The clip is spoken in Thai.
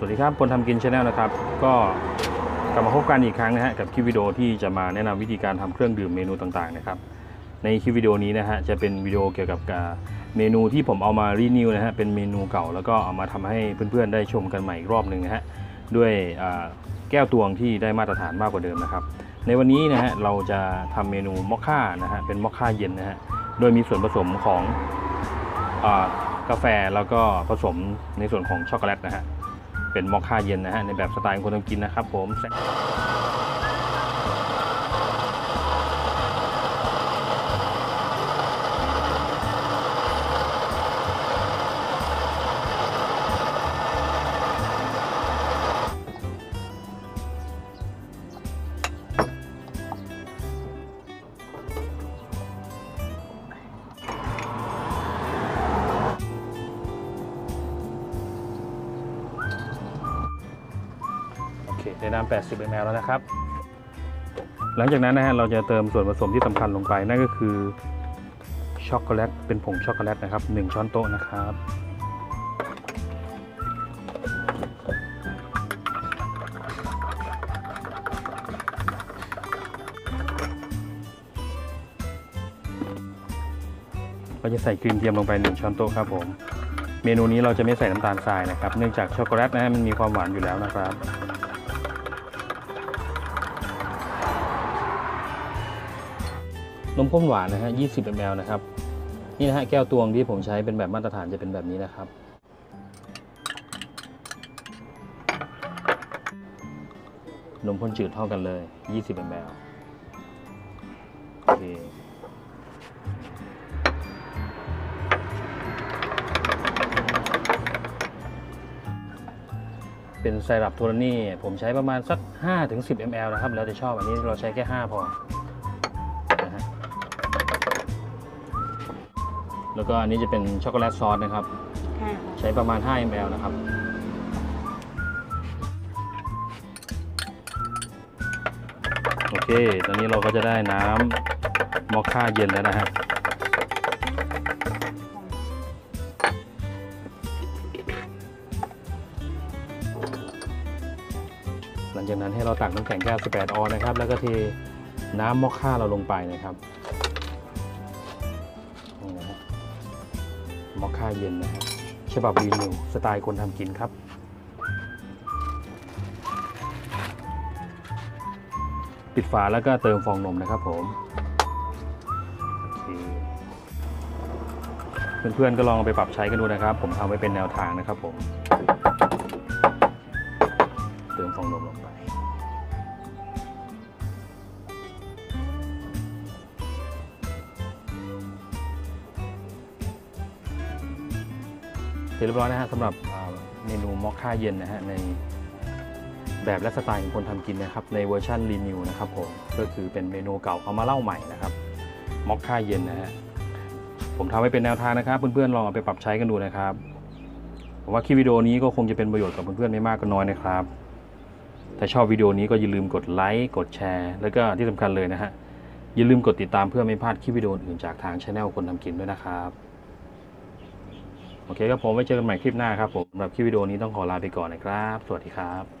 สวัสดีครับคนทำกินชาแนลนะครับ ก็กลับมาพบกันอีกครั้งนะฮะกับคลิปวิดีโอที่จะมาแนะนำวิธีการทำเครื่องดื่มเมนูต่างๆนะครับ ในคลิปวิดีโอนี้นะฮะจะเป็นวิดีโอเกี่ยวกับเมนูที่ผมเอามารีนิวนะฮะเป็นเมนูเก่าแล้วก็เอามาทำให้เพื่อนๆได้ชมกันใหม่อีกรอบหนึ่งนะฮะด้วยแก้วตวงที่ได้มาตรฐานมากกว่าเดิมนะครับ ในวันนี้นะฮะเราจะทำเมนูมอคค่านะฮะเป็นมอคค่าเย็นนะฮะโดยมีส่วนผสมของอกาแฟแล้วก็ผสมในส่วนของช็อกโกแลตนะฮะ เป็นมอคค่าเย็นนะฮะในแบบสไตล์คนทำกินนะครับผม ในน้ำ80 ml แล้วนะครับ หลังจากนั้นนะฮะเราจะเติมส่วนผสมที่สำคัญลงไปนั่นก็คือช็อกโกแลตเป็นผงช็อกโกแลตนะครับ 1 ช้อนโต๊ะนะครับเราจะใส่ครีมเทียมลงไป 1 ช้อนโต๊ะครับผม เมนูนี้เราจะไม่ใส่น้ำตาลทรายนะครับ เนื่องจากช็อกโกแลตนะฮะมันมีความหวานอยู่แล้วนะครับ นมข้นหวานนะฮะ 20 ml นะครับ นี่นะฮะแก้วตวงที่ผมใช้เป็นแบบมาตรฐานจะเป็นแบบนี้นะครับ นมข้นจืดเท่ากันเลย 20 ml โอเคเป็นไซรัปโทรานี่ผมใช้ประมาณสัก 5-10 ml นะครับ แล้วแต่ชอบอันนี้เราใช้แค่ 5 พอ แล้วก็อันนี้จะเป็นช็อกโกแลตซอสนะครับ ค่ะใช้ประมาณ 5 ml นะครับ โอเค ตอนนี้เราก็จะได้น้ำมอคค่าเย็นแล้วนะฮะ หลังจากนั้นให้เราตักน้ำแข็งแก้ว18 ออนนะครับ แล้วก็เทน้ำมอคค่าเราลงไปนะครับ มอคค่าเย็นนะครับฉบับรีนิวสไตล์คนทำกินครับ ปิดฝาแล้วก็เติมฟองนมนะครับผมเเพื่อนๆก็ลองไปปรับใช้กันดูนะครับ ผมทำไว้เป็นแนวทางนะครับผม เติมฟองนมลงไป เสร็จเรียบร้อยนะฮะสำหรับเมนูมอคค่าเย็นนะฮะในแบบและสไตล์ของคนทำกินนะครับในเวอร์ชันรีนิวนะครับผมก็คือเป็นเมนูเก่าเอามาเล่าใหม่นะครับมอคค่าเย็นนะฮะผมทำให้เป็นแนวทางนะครับ เพื่อนๆลองเอาไปปรับใช้กันดูนะครับผมว่าคลิปวิดีโอนี้ก็คงจะเป็นประโยชน์กับเพื่อนๆไม่มากก็น้อยนะครับถ้าชอบวิดีโอนี้ก็อย่าลืมกดไลค์กดแชร์ แล้วก็ที่สำคัญเลยนะฮะอย่าลืมกดติดตามเพื่อไม่พลาดคลิปวิดีโออื่นจากทางช anel คนทำกินด้วยนะครับ โอเคครับผมไว้เจอกันใหม่คลิปหน้าครับผมสำหรับคลิปวิดีโอนี้ต้องขอลาไปก่อนนะครับ สวัสดีครับ